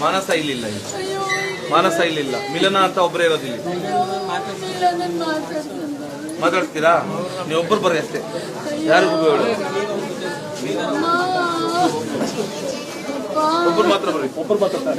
ಮಾನಸ ಇಲ್ಲಿಲ್ಲ ಮಾನಸ ಇಲ್ಲಿಲ್ಲ ಮಿಲನ ಅಂತ ಒಬ್ಬರೇ ಇರೋದಿಲ್ಲ. ಮಾತಾಡ್ತೀರಾ? ನೀವೊಬ್ಬರು ಬರ್ರಿ ಅಷ್ಟೇ. ಯಾರಿಗೂ ಹೇಳು? ಒಬ್ಬರು ಮಾತ್ರ ಬರ್ರಿ. ಒಬ್ಬರು ಮಾತಾಡ್ತಾರೆ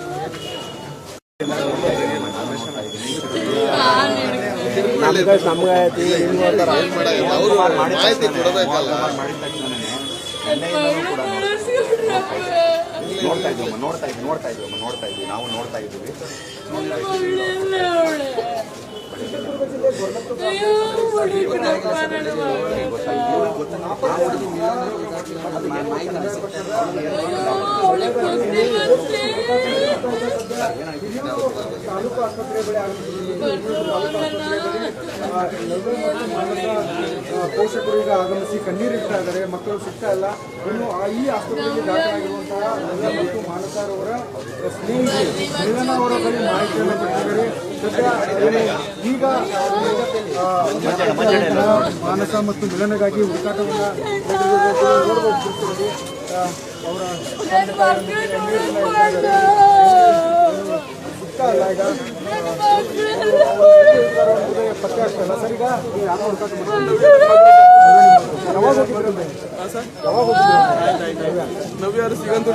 ಮಾಹಿತಿ ಕೊಡಬೇಕಲ್ಲ ನೋಡ್ತಾ ಇದ್ದೀವಮ್ಮ ನೋಡ್ತಾ ಇದ್ದೀವಿ ನೋಡ್ತಾ ಇದ್ದೀವಮ್ಮ ನೋಡ್ತಾ ಇದ್ದೀವಿ ನಾವು ನೋಡ್ತಾ ಇದ್ದೀವಿ ಪೋಷಕರು ಈಗ ಆಗಮಿಸಿ ಕಣ್ಣೀರಿಡ್ತಾ ಇದ್ದಾರೆ. ಮಕ್ಕಳು ಸಿಗ್ತಾ ಇಲ್ಲ. ಇನ್ನು ಈ ಆಸ್ಪತ್ರೆಯಲ್ಲಿ ದಾಖಲಾಗಿರುವಂತಹ ಮತ್ತು ಮಾನಸಾರವರ ಸ್ನೇಹಿತರು ಮಿಲನ ಅವರ ಬಳಿ ಮಾಹಿತಿಯನ್ನು ಪಡೆದಿದ್ದಾರೆ ಈಗ ಮಾನಸ ಮತ್ತು ಮಿಲನಗಾಗಿ ಹುಡುಕಾಟವನ್ನು ಅವರ ಈಗ? ಪತ್ತೆ ಸರ್. ಈಗ. ಯಾವಾಗ ನವ್ಯಾರು ಸಿಗಂತ